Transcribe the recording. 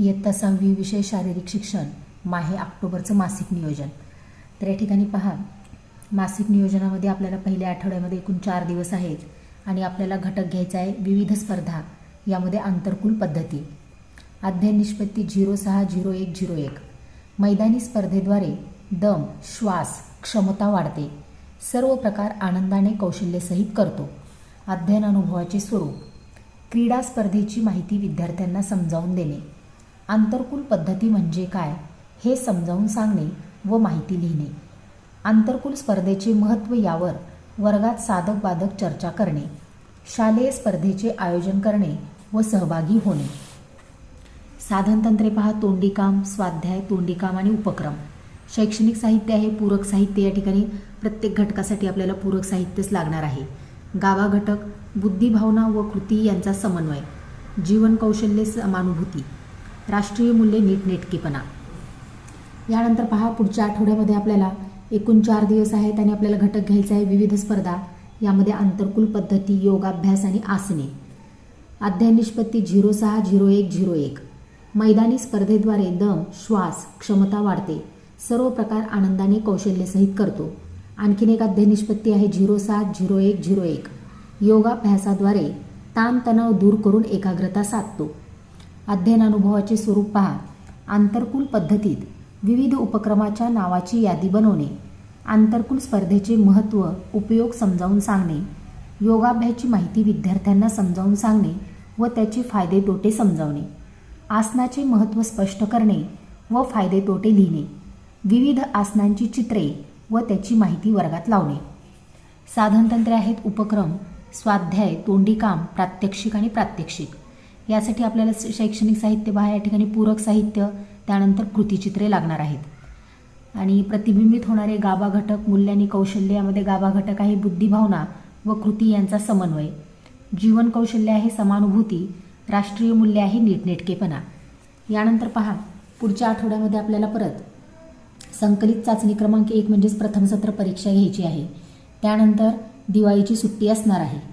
इयत्ता सहावी विषय शारीरिक शिक्षण माहे ऑक्टोबरचं मासिक नियोजन. तर या ठिकाणी पहा मासिक नियोजनामध्ये आपल्याला पहिल्या आठवड्यामध्ये एकूण चार दिवस आहेत आणि आपल्याला घटक घ्यायचा आहे विविध स्पर्धा यामध्ये आंतरकुल पद्धती. अध्ययन निष्पत्ती झिरो सहा झिरो एक झिरो एक. मैदानी स्पर्धेद्वारे दम श्वास क्षमता वाढते. सर्व प्रकार आनंदाने कौशल्यसहित करतो. अध्ययन अनुभवाचे स्वरूप. क्रीडा स्पर्धेची माहिती विद्यार्थ्यांना समजावून देणे. आंतरकुल पद्धती म्हणजे काय हे समजावून सांगणे व माहिती लिहिणे. आंतरकुल स्पर्धेचे महत्त्व यावर वर्गात साधक बाधक चर्चा करणे शालेय स्पर्धेचे आयोजन करणे व सहभागी होणे. साधनतंत्रे पहा तोंडीकाम स्वाध्याय तोंडीकाम आणि उपक्रम. शैक्षणिक साहित्य आहे पूरक साहित्य या ठिकाणी प्रत्येक घटकासाठी आपल्याला पूरक साहित्यच लागणार आहे. गावा घटक बुद्धिभावना व कृती यांचा समन्वय जीवन कौशल्य समानुभूती. राष्ट्रीय मूल्य नीटनेटकेपणा यानंतर पहा पुढच्या आठवड्यामध्ये आपल्याला एकूण चार दिवस आहेत आणि आपल्याला घटक घ्यायचा आहे विविध स्पर्धा. यामध्ये आंतरकुल पद्धती योगाभ्यास आणि आसने. अध्याय निष्पत्ती झिरो सहा झिरो एक झिरो एक. मैदानी स्पर्धेद्वारे दम श्वास क्षमता वाढते. सर्व प्रकार आनंदाने कौशल्यसहित करतो. आणखीन एक अध्याय निष्पत्ती आहे झिरो सात झिरो एक झिरो एक. योगाभ्यासाद्वारे ताणतणाव दूर करून एकाग्रता साधतो. अध्ययन अनुभवाचे स्वरूप पहा. आंतरकुल पद्धतीत विविध उपक्रमाच्या नावाची यादी बनवणे आंतरकुल स्पर्धेचे महत्त्व उपयोग समजावून सांगणे योगाभ्याची माहिती विद्यार्थ्यांना समजावून सांगणे व त्याचे फायदे तोटे समजावणे आसनाचे महत्त्व स्पष्ट करणे व फायदे तोटे लिहिणे विविध आसनांची चित्रे व त्याची माहिती वर्गात लावणे. साधनतंत्रे आहेत उपक्रम स्वाध्याय तोंडीकाम प्रात्यक्षिक आणि प्रात्यक्षिक. यासाठी आपल्याला शैक्षणिक साहित्य बाह्य या ठिकाणी पूरक साहित्य त्यानंतर कृतीचित्रे लागणार आहेत. आणि प्रतिबिंबित होणारे गाभा घटक मूल्य आणि कौशल्य यामध्ये गाभा घटक आहे बुद्धिभावना व कृती यांचा समन्वय. जीवन कौशल्य आहे समानुभूती राष्ट्रीय मूल्य आहे नीटनेटकेपणा. यानंतर पहा पुढच्या आठवड्यामध्ये आपल्याला परत संकलित चाचणी क्रमांक एक म्हणजेच प्रथम सत्र परीक्षा घ्यायची आहे. त्यानंतर दिवाळीची सुट्टी असणार आहे.